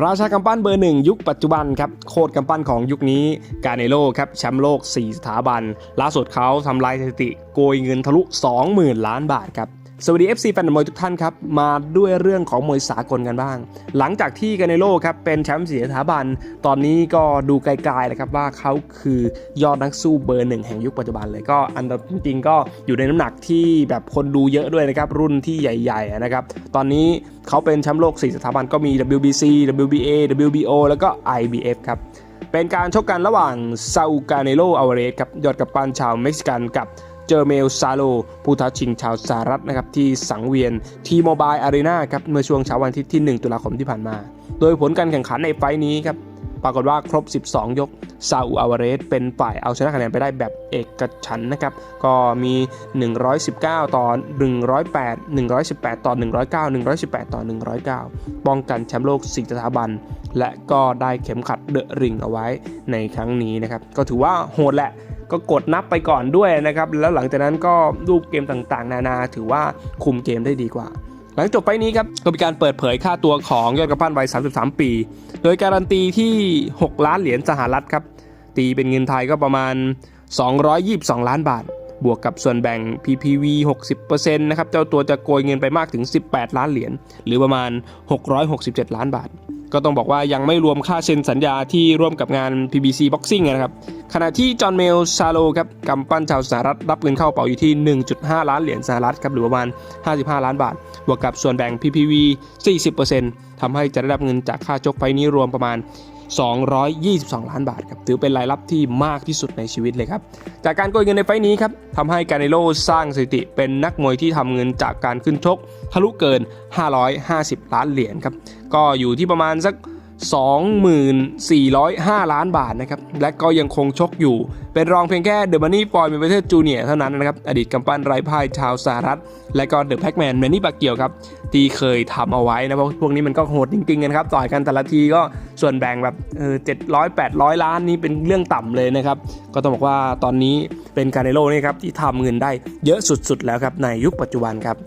ราชากำปั้นเบอร์หนึ่งยุคปัจจุบันครับโคตรกำปั้นของยุคนี้กาเนโลครับแชมป์โลก 4 สถาบัน ล่าสุดเขาทำลายสถิติโกยเงินทะลุ 20,000 ล้านบาทครับ สวัสดี FC แฟนมวยทุกท่านครับมาด้วยเรื่องของมวยสากลกันบ้าง หลังจากที่กาเนโลครับเป็นแชมป์สีสถาบัน ตอนนี้ก็ดูไกลๆเลยครับว่าเขาคือยอดนักสู้เบอร์หนึ่งแห่งยุคปัจจุบันเลยก็อันดับจริงๆก็อยู่ในน้ำหนักที่แบบคนดูเยอะด้วยนะครับรุ่นที่ใหญ่ๆนะครับตอนนี้เขาเป็นแชมป์โลก4สถาบันก็มี WBC WBA WBO แล้วก็ IBF ครับเป็นการชกกันระหว่างซาอูกาเนโลอเวเรสครับยอดกัปตันชาวเม็กซิกันกับ เจอเมลซาโล ผู้ท้าชิงชาวสหรัฐนะครับที่สังเวียนทีโมบายอารีนาครับเมื่อช่วงเช้าวันอาทิตย์ที่ 1 ตุลาคมที่ผ่านมา โดยผลการแข่งขันในไฟล์นี้ครับปรากฏว่าครบ 12 ยก ซาอูอาวาเรส เป็นฝ่ายเอาชนะคะแนนไปได้แบบเอกฉันนะครับ ก็มี 119 ต่อ 108 118 ต่อ 109 118 ต่อ 109 ป้องกันแชมป์โลก4สถาบัน และก็ได้เข็มขัดเดอะริงเอาไว้ในครั้งนี้นะครับ ก็ถือว่าโหดแหละ ก็กดนับไปก่อนด้วยนะครับ แล้วหลังจากนั้นก็รูปเกมต่างๆ นานา ถือว่าคุมเกมได้ดีกว่า หลังจบไฟล์นี้ครับก็มีการเปิดเผยค่าตัวของยอดกระปั้นวัย 33 ปี โดยการันตีที่ 6 ล้านเหรียญสหรัฐครับ ตีเป็นเงินไทยก็ประมาณ 222 ล้านบาท บวกกับส่วนแบ่ง PPV 60%นะครับ เจ้าตัวจะโกยเงินไปมากถึง 18 ล้านเหรียญ หรือประมาณ 667 ล้านบาท ก็ต้องบอกว่ายังไม่รวมค่าเซ็นสัญญาที่ร่วมกับงาน PBC Boxing นะครับ ขณะที่จอห์นเมลซาโลครับกำปั้นชาวสหรัฐรับเงินเข้าเป๋าอยู่ที่ 1.5 ล้านเหรียญสหรัฐครับหรือประมาณ 55 ล้านบาท บวกกับส่วนแบ่ง PPV 40%ทำให้จะได้รับเงินจากค่าชกไฟนี้รวมประมาณ 222 ล้านบาทครับถือเป็นรายรับที่มากที่สุดในชีวิตเลยครับ จากการโกยเงินในไฟนี้ครับทำให้การเนโลสร้างสถิติเป็นนักมวยที่ทำเงินจากการขึ้นชกทะลุเกิน 550 ล้านเหรียญครับ ก็อยู่ที่ประมาณสัก 2405 ล้านบาทนะครับ และก็ยังคงชกอยู่ เป็นรองเพียงแค่เดอะมันนี่ฟอยเมเวเทอร์จูเนียเท่านั้นนะครับ อดีตกำปั้นไร้พ่ายชาวสหรัฐ และก็เดอะแพ็กแมนแมนนี่บาเกียวครับ ที่เคยทำเอาไว้นะ เพราะพวกนี้มันก็โหดจริงๆกันครับ ต่อยกันแต่ละทีก็ส่วนแบ่งแบบเออ700 800ล้านนี่เป็นเรื่องต่ำเลยนะครับ ก็ต้องบอกว่าตอนนี้เป็นการเนโลนี่ครับที่ทำเงินได้เยอะสุดๆแล้วครับในยุคปัจจุบันครับ